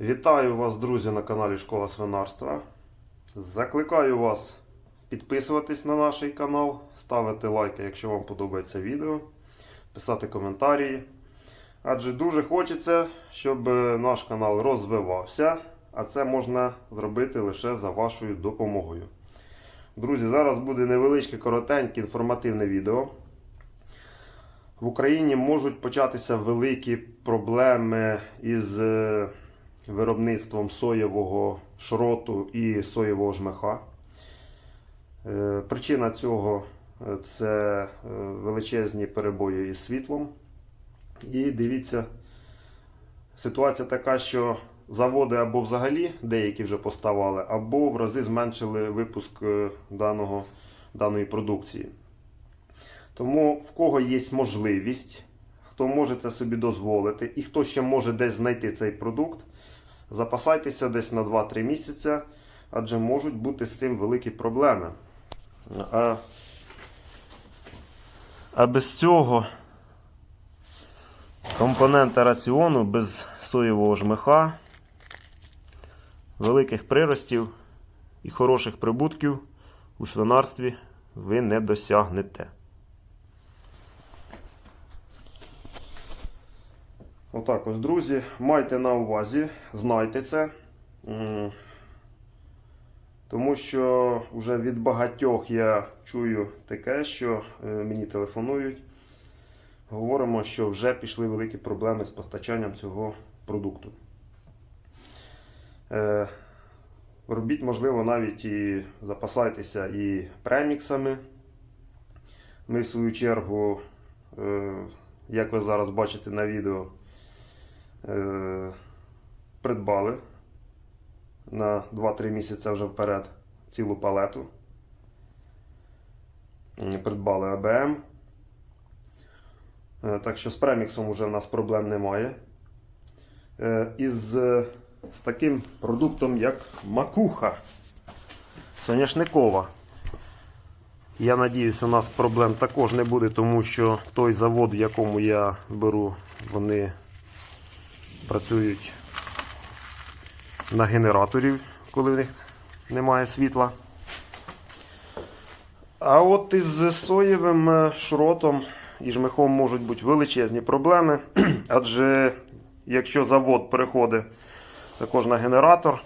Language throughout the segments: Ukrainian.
Вітаю вас, друзі, на каналі Школа свинарства. Закликаю вас підписуватись на наш канал, ставити лайки, якщо вам подобається відео, писати коментарі. Адже дуже хочеться, щоб е, наш канал розвивався, а це можна зробити лише за вашою допомогою. Друзі, зараз буде невеличке, коротеньке інформативне відео. В Україні можуть початися великі проблеми із е, виробництвом соєвого шроту і соєвого жмиха. Е, Причина цього е, це е, величезні перебої із світлом. І дивіться, ситуація така, що заводи або взагалі деякі вже поставали, або в рази зменшили випуск даного, даної продукції. Тому в кого є можливість, хто може це собі дозволити, і хто ще може десь знайти цей продукт, запасайтеся десь на 2-3 місяці, адже можуть бути з цим великі проблеми. А, а без цього компоненти раціону, без соєвого жмиха, великих приростів і хороших прибутків у свинарстві ви не досягнете. Отак ось, друзі, майте на увазі, знайте це. Тому що вже від багатьох я чую таке, що е, мені телефонують. Говоримо, що вже пішли великі проблеми з постачанням цього продукту. Е, Робіть, можливо, навіть і запасайтеся і преміксами. Ми, в свою чергу, е, як ви зараз бачите на відео, придбали на 2-3 місяці вже вперед цілу палету. Придбали АБМ. Е, Так що з преміксом вже в нас проблем немає. Е, Із е, з таким продуктом, як макуха соняшникова. Я надіюсь, у нас проблем також не буде, тому що той завод, в якому я беру, вони працюють на генераторі, коли в них немає світла. А от із соєвим е, шротом і жмихом можуть бути величезні проблеми, адже якщо завод переходить також на генератор,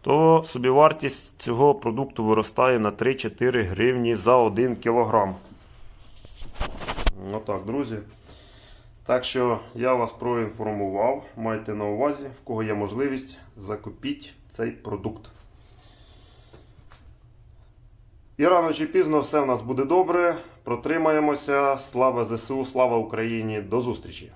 то собівартість цього продукту виростає на 3-4 гривні за 1 кілограм. Отак, друзі. Так що я вас проінформував. Майте на увазі, в кого є можливість, закупіть цей продукт. І рано чи пізно все в нас буде добре. Протримаємося. Слава ЗСУ, слава Україні. До зустрічі!